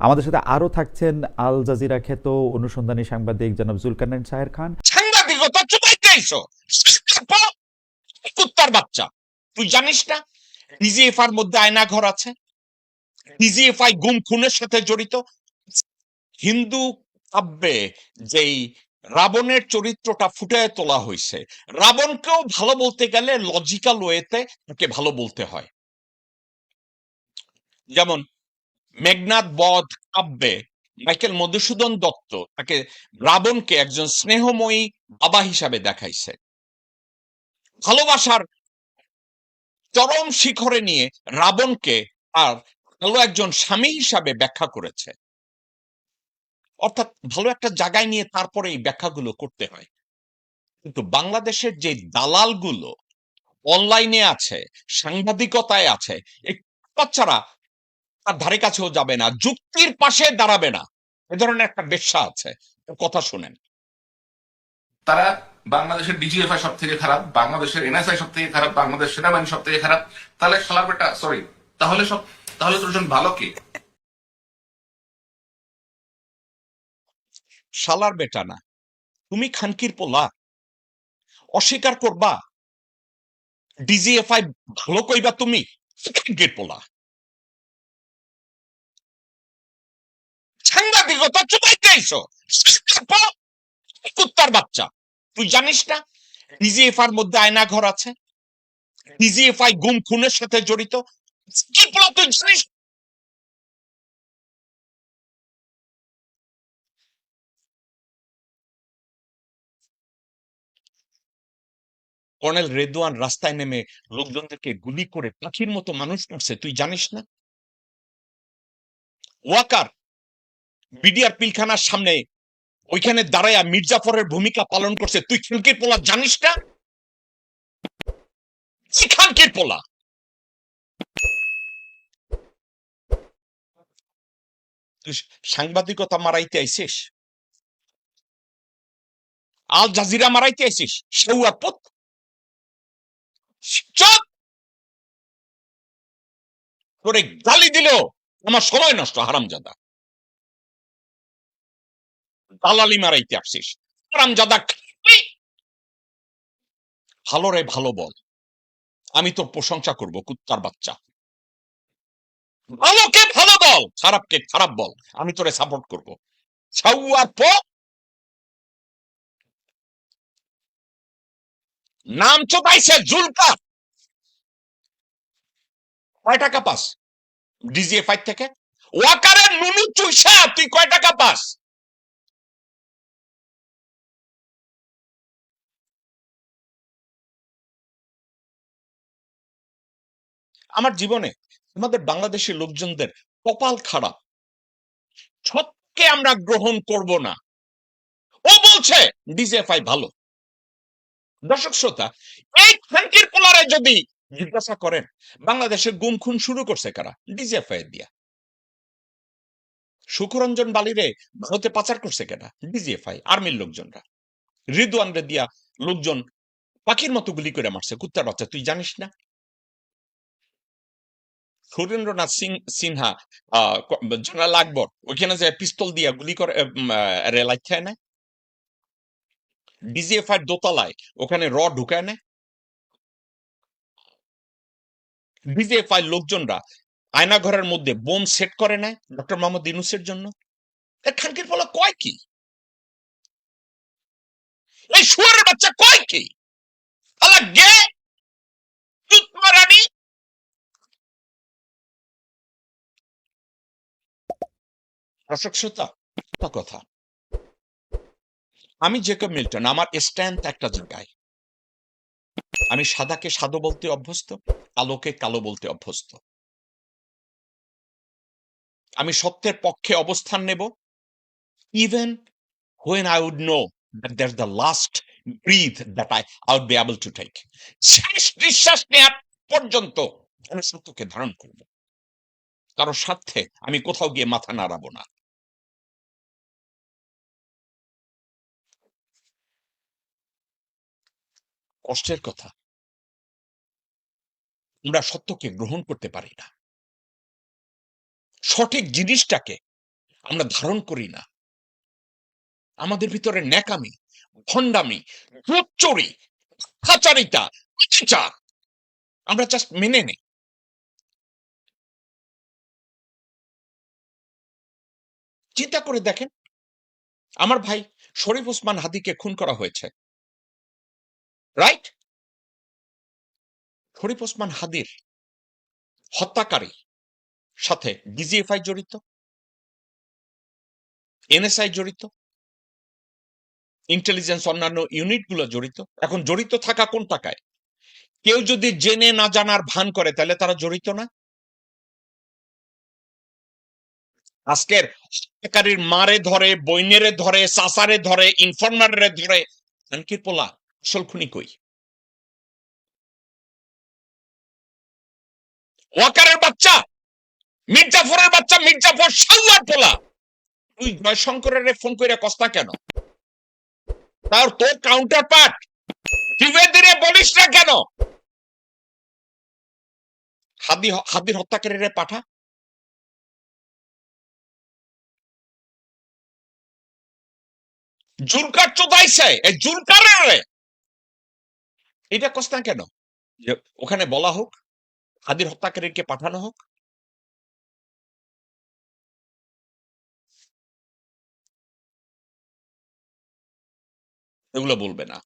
আমাদের সাথে আরও থাকছেন আল জাজিরা খ্যাত অনুসন্ধানী সাংবাদিক জনাব জুলকারনাইন সাহের খান। কুত্তার বাচ্চা। তুই জানিস না মধ্যে আয়না ঘর আছে। গুম খুনের সাথে জড়িত। হিন্দু কাব্যে যেই রাবণের চরিত্রটা ফুটে তোলা হয়েছে রাবণকেও ভালো বলতে গেলে লজিক্যাল ওয়েতে তাকে ভালো বলতে হয়। যেমন মেঘনাথ বধ কাব্যে মাইকেল মধুসূদন দত্ত তাকে রাবণকে একজন স্নেহময়ী বাবা হিসাবে দেখাইছে। ভালোবাসার চরম শিখরে নিয়ে রাবণকে আর ভালো একজন স্বামী হিসাবে ব্যাখ্যা করেছে। অর্থাৎ ভালো একটা জায়গায় নিয়ে তারপরে এই ব্যাখ্যাগুলো করতে হয়। কিন্তু বাংলাদেশের যে দালালগুলো অনলাইনে আছে, সাংবাদিকতায় আছে বাচ্চারা তার ধারে কাছেও যাবে না যুক্তির পাশে দাঁড়াবে না। এ ধরনের একটা বেশ্যা আছে। কথা শুনেন। তারা বাংলাদেশের ডিজিএফআই সব থেকে খারাপ বাংলাদেশের এনএসআই সব থেকে খারাপ বাংলাদেশ সেনাবাহিনী সব থেকে খারাপ। তাহলে শালার বেটা সরি তাহলে সব তাহলে তোর জন ভালো কে? শালার বেটা না। তুমি খানকির পোলা। অস্বীকার করবা। ডিজিএফআই ভালো কইবা তুমি খানকির পোলা। চুপাইতে আইসো কুত্তার বাচ্চা। তুই জানিস না মধ্যে আয়না ঘর আছে? গুম, খুনের সাথে জড়িত? কর্নেল রেদওয়ান রাস্তায় নেমে লোকজনদেরকে গুলি করে পাখির মতো মানুষ মারছে, তুই জানিস না? ওয়াকার বিডিআর পিলখানার সামনে ওইখানে দাঁড়ায়া মির্জাফরের ভূমিকা পালন করছে। তুই খানকির পোলা জানিস না? খানকির পোলা? সাংবাদিকতা মারাইতে আইছিস আল জাজিরা মারাইতে আইছিস সেউয়ার পুত? চুপ! তোরে গালি দিলেও আমার সময় নষ্ট, হারামজাদা। দালালি মারাইতে আসছিস হারামজাদা ভালো রে ভালো বল। আমি তোর প্রশংসা করব, কুত্তার বাচ্চা। ভালোকে ভালো বল, খারাপকে খারাপ বল। আমি তোরে সাপোর্ট করব। ছাউয়ার প নাম চোদাইছে জুলকার। কয় টাকা পাস? ডিজিএফআই থেকে? ওয়াকারের নুনু চুইসা, তুই কয় টাকা পাস? আমার জীবনে আমাদের বাংলাদেশের লোকজনদের কপাল খারাপ। সবকে আমরা গ্রহণ করব না। ও বলছে, ডিজিএফআই ভালো। দর্শক শ্রোতা, এই খানকির পোলারে যদি জিজ্ঞাসা করেন বাংলাদেশে গুম খুন শুরু করছে কারা? ডিজিএফআই দিয়া। সুখরঞ্জন বালিরে ভারতে পাচার করছে কেনা? ডিজিএফআই, আর্মির লোকজনরা। রিদওয়ান রে দিয়া লোকজন পাখির মতো গুলি করে মারছে। কুত্তার বাচ্চা, তুই জানিস না? সুরেন্দ্রনাথ সিং, সিনহা জেনারেল আকবর ওইখানে যে পিস্তল দিয়া গুলি করে রেলাই খায় না ডিজিএফআই দোতলায় ওখানে র ঢুকায় না ডিজিএফআই লোকজনরা আয়না ঘরের মধ্যে বোম সেট করে নেয় ডক্টর মোহাম্মদ ইনুসের জন্য। এ খানকির ফলে কয় কি? এই শুয়ারের বাচ্চা কয় কি? আলা গে কথা। আমি জেকব মিল্টন আমার একটা জায়গায়। আমি সাদাকে সাদো বলতে অভ্যস্ত কালোকে কালো বলতে অভ্যস্ত। আমি সত্যের পক্ষে অবস্থান নেব even when I would know the last breathe that I, I would be able to take. শেষ নিঃশ্বাস নেওয়ার পর্যন্ত আমি সত্যকে ধারণ করব। কারও স্বার্থে আমি কোথাও গিয়ে মাথা নাড়াবো না। কষ্টের কথা। আমরা সত্যকে গ্রহণ করতে পারি না। সঠিক জিনিসটাকে আমরা ধারণ করি না। আমাদের ভিতরে ন্যাকামি, ভণ্ডামি চুরি খাচারিতা আমরা জাস্ট মেনে নেই। চিন্তা করে দেখেন, আমার ভাই শরীফ ওসমান হাদিকে খুন করা হয়েছে। রাইট শরীফ ওসমান হাদির হত্যাকারী সাথে ডিজিএফআই জড়িত এনএসআই জড়িত ইন্টেলিজেন্স অন্যান্য ইউনিটগুলো জড়িত। এখন জড়িত থাকা কোন টাকায়? কেউ যদি জেনে না জানার ভান করে, তাহলে তারা জড়িত না? আজকের হত্যাকারীর মারে ধরে, বইনেরে ধরে সাসারে ধরে ইনফরমারে ধরে আনকির পোলা। আসল খুনি কই? ওয়াকারের বাচ্চা, মির্জাফরের বাচ্চা, মির্জাফর সাল্লার পোলা তুই জয়শঙ্করের ফোন করে কস্তা কেন? তার তোর কাউন্টার পার্ট ত্রিবেদীরে বলিস না কেন? হাদি হাদির হত্যাকারীরে পাঠা। জুলকার চোদাইছে, এই জুলকারের এটা কস্তা কেন? যে ওখানে বলা হোক হাদির হত্যাকারীকে পাঠানো হোক। এগুলো বলবে না।